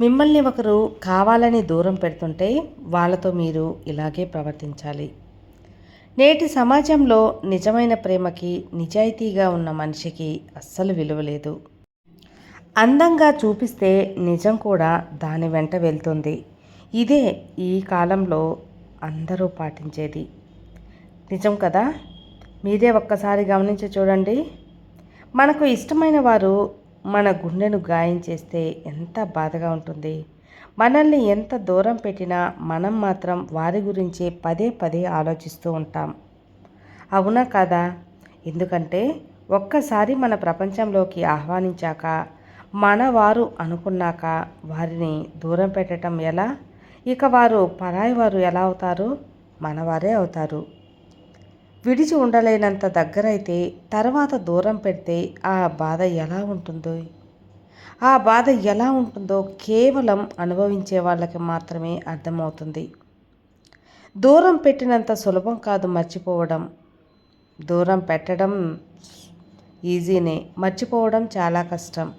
మిమ్మల్ని ఒకరు కావాలని దూరం పెడుతుంటే వాళ్ళతో మీరు ఇలాగే ప్రవర్తించాలి. నేటి సమాజంలో నిజమైన ప్రేమకి నిజాయితీగా ఉన్న మనిషికి అస్సలు విలువ లేదు. అందంగా చూపిస్తే నిజం కూడా దాని వెంట వెళ్తుంది. ఇదే ఈ కాలంలో అందరూ పాటించేది. నిజం కదా? మీదే ఒక్కసారి గమనించి చూడండి. మనకు ఇష్టమైన వారు మన గుండెను గాయం చేస్తే ఎంత బాధగా ఉంటుంది? మనల్ని ఎంత దూరం పెట్టినా మనం మాత్రం వారి గురించి పదే పదే ఆలోచిస్తూ ఉంటాం. అవునా కాదా? ఎందుకంటే ఒక్కసారి మన ప్రపంచంలోకి ఆహ్వానించాక మన వారు అనుకున్నాక వారిని దూరం పెట్టడం ఎలా? ఇక వారు పరాయి వారు ఎలా అవుతారు? మనవారే అవుతారు. విడిచి ఉండలేనంత దగ్గరైతే తర్వాత దూరం పెడితే ఆ బాధ ఎలా ఉంటుందో? ఆ బాధ ఎలా ఉంటుందో కేవలం అనుభవించే వాళ్ళకి మాత్రమే అర్థమవుతుంది. దూరం పెట్టినంత సులభం కాదు మర్చిపోవడం. దూరం పెట్టడం ఈజీనే మర్చిపోవడం చాలా కష్టం.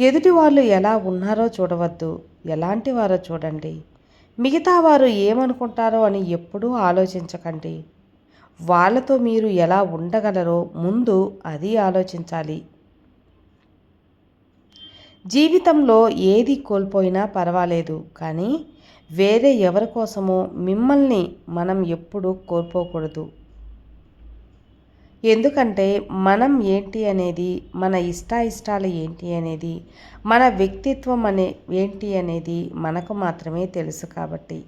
ఎదుటి వాళ్ళు ఎలా ఉన్నారో చూడవద్దు. ఎలాంటి వారో చూడండి. మిగతా వారు ఏమనుకుంటారో అని ఎప్పుడూ ఆలోచించకండి. వాళ్ళతో మీరు ఎలా ఉండగలరో ముందు అది ఆలోచించాలి. జీవితంలో ఏది కోల్పోయినా పర్వాలేదు కానీ వేరే ఎవరి కోసమో మిమ్మల్ని మనం ఎప్పుడూ కోల్పోకూడదు. ఎందుకంటే మనం ఏంటి అనేది మన ఇష్టాయిష్టాలు ఏంటి అనేది మన వ్యక్తిత్వం అనే ఏంటి అనేది మనకు మాత్రమే తెలుసు కాబట్టి.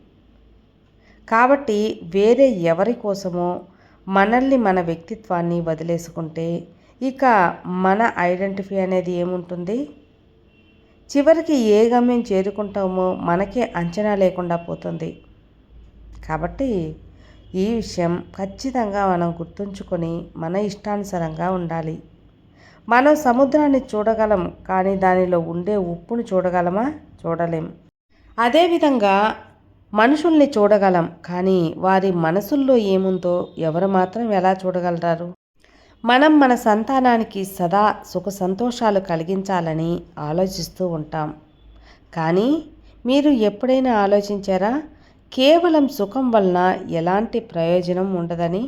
కాబట్టి వేరే ఎవరి కోసమో మనల్ని మన వ్యక్తిత్వాన్ని వదిలేసుకుంటే ఇక మన ఐడెంటిఫై అనేది ఏముంటుంది? చివరికి ఏ గమ్యం చేరుకుంటామో మనకే అంచనా లేకుండా పోతుంది. కాబట్టి ఈ విషయం ఖచ్చితంగా మనం గుర్తుంచుకొని మన ఇష్టానుసారంగా ఉండాలి. మనం సముద్రాన్ని చూడగలం కానీ దానిలో ఉండే ఉప్పును చూడగలమా? చూడలేం. అదేవిధంగా మనుషుల్ని చూడగలం కానీ వారి మనసుల్లో ఏముందో ఎవరు మాత్రం ఎలా చూడగలరారు? మనం మన సంతానానికి సదా సుఖ సంతోషాలు కలిగించాలని ఆలోచిస్తూ ఉంటాం. కానీ మీరు ఎప్పుడైనా ఆలోచించారా? కేవలం సుఖం వలన ఎలాంటి ప్రయోజనం ఉండదని?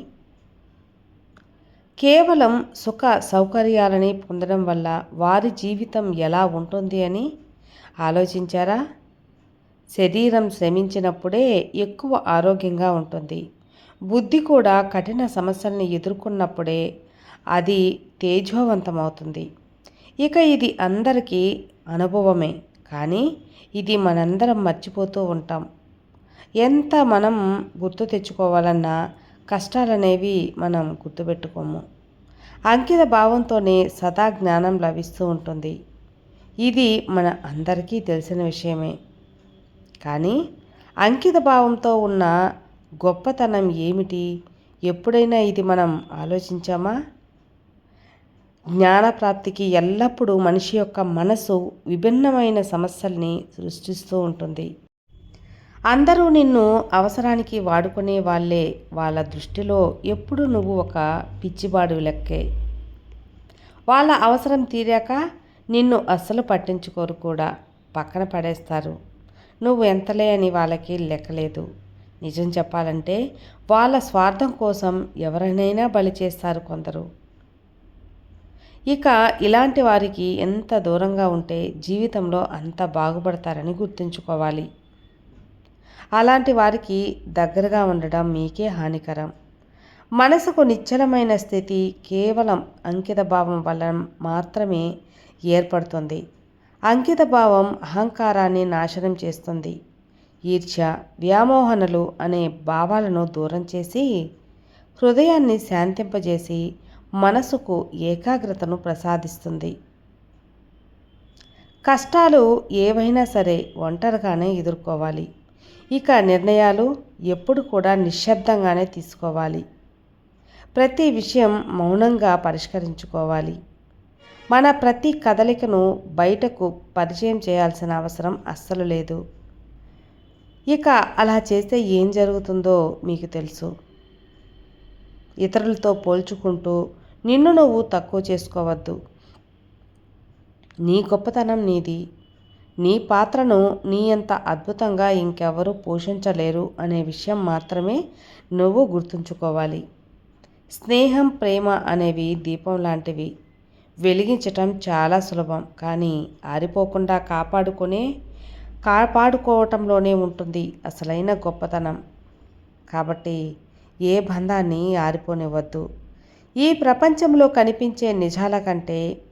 కేవలం సుఖ సౌకర్యాలని పొందడం వల్ల వారి జీవితం ఎలా ఉంటుంది అని ఆలోచించారా? శరీరం శ్రమించినప్పుడే ఎక్కువ ఆరోగ్యంగా ఉంటుంది. బుద్ధి కూడా కఠిన సమస్యల్ని ఎదుర్కొన్నప్పుడే అది తేజోవంతమవుతుంది. ఇక ఇది అందరికీ అనుభవమే కానీ ఇది మనందరం మర్చిపోతూ ఉంటాం. ఎంత మనం గుర్తు తెచ్చుకోవాలన్నా కష్టాలనేవి మనం గుర్తుపెట్టుకోము. అంకిత భావంతోనే సదా జ్ఞానం లభిస్తూ ఉంటుంది. ఇది మన అందరికీ తెలిసిన విషయమే. కానీ అంకిత భావంతో ఉన్న గొప్పతనం ఏమిటి? ఎప్పుడైనా ఇది మనం ఆలోచించామా? జ్ఞానప్రాప్తికి ఎల్లప్పుడూ మనిషి యొక్క మనసు విభిన్నమైన సమస్యల్ని సృష్టిస్తూ ఉంటుంది. అందరూ నిన్ను అవసరానికి వాడుకునే వాళ్ళే. వాళ్ళ దృష్టిలో ఎప్పుడు నువ్వు ఒక పిచ్చిబాడు లెక్కే. వాళ్ళ అవసరం తీరాక నిన్ను అస్సలు పట్టించుకోరు కూడా. పక్కన పడేస్తారు. నువ్వు ఎంతలే అని వాళ్ళకి లెక్కలేదు. నిజం చెప్పాలంటే వాళ్ళ స్వార్థం కోసం ఎవరినైనా బలి చేస్తారు కొందరు. ఇక ఇలాంటి వారికి ఎంత దూరంగా ఉంటే జీవితంలో అంత బాగుపడతారని గుర్తుంచుకోవాలి. అలాంటి వారికి దగ్గరగా ఉండడం మీకే హానికరం. మనసుకు నిశ్చలమైన స్థితి కేవలం అంకిత భావం వల్ల మాత్రమే ఏర్పడుతుంది. అంకితభావం అహంకారాన్ని నాశనం చేస్తుంది. ఈర్ష్య వ్యామోహనలు అనే భావాలను దూరం చేసి హృదయాన్ని శాంతింపజేసి మనసుకు ఏకాగ్రతను ప్రసాదిస్తుంది. కష్టాలు ఏవైనా సరే ఒంటరిగానే ఎదుర్కోవాలి. ఇక నిర్ణయాలు ఎప్పుడు కూడా నిశ్శబ్దంగానే తీసుకోవాలి. ప్రతి విషయం మౌనంగా పరిష్కరించుకోవాలి. మన ప్రతి కదలికను బయటకు పరిచయం చేయాల్సిన అవసరం అస్సలు లేదు. ఇక అలా చేస్తే ఏం జరుగుతుందో మీకు తెలుసు. ఇతరులతో పోల్చుకుంటూ నిన్ను నువ్వు తక్కువ చేసుకోవద్దు. నీ గొప్పతనం నీది. నీ పాత్రను నీ అంత అద్భుతంగా ఇంకెవరూ పోషించలేరు అనే విషయం మాత్రమే నువ్వు గుర్తుంచుకోవాలి. స్నేహం ప్రేమ అనేవి దీపం లాంటివి. వెలిగించటం చాలా సులభం. కానీ ఆరిపోకుండా కాపాడుకునే కాపాడుకోవటంలోనే ఉంటుంది అసలైన గొప్పతనం. కాబట్టి ఏ బంధాన్ని ఆరిపోనివ్వద్దు. ఈ ప్రపంచంలో కనిపించే నిజాల కంటే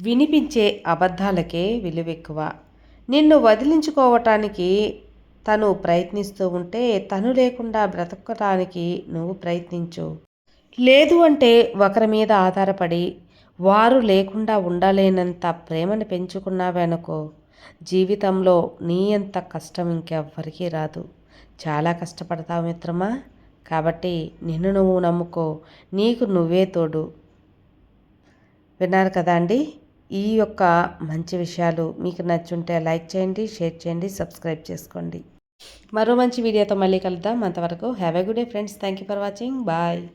వినిపించే అబద్ధాలకే విలువెక్కువ. నిన్ను వదిలించుకోవటానికి తను ప్రయత్నిస్తూ ఉంటే తను లేకుండా బ్రతకటానికి నువ్వు ప్రయత్నించు. లేదు అంటే ఒకరి మీద ఆధారపడి వారు లేకుండా ఉండలేనంత ప్రేమను పెంచుకున్నావనుకో జీవితంలో నీ అంత కష్టం ఇంకెవ్వరికీ రాదు. చాలా కష్టపడతావు మిత్రమా? కాబట్టి నిన్ను నువ్వు నమ్ముకో నీకు నువ్వే తోడు. విన్నారు కదా అండి? ఈ యొక్క మంచి విషయాలు మీకు నచ్చుంటే లైక్ చేయండి షేర్ చేయండి సబ్స్క్రైబ్ చేసుకోండి. మరో మంచి వీడియోతో మళ్ళీ కలుద్దాం. అంతవరకు have a good day friends. Thank you for watching. Bye.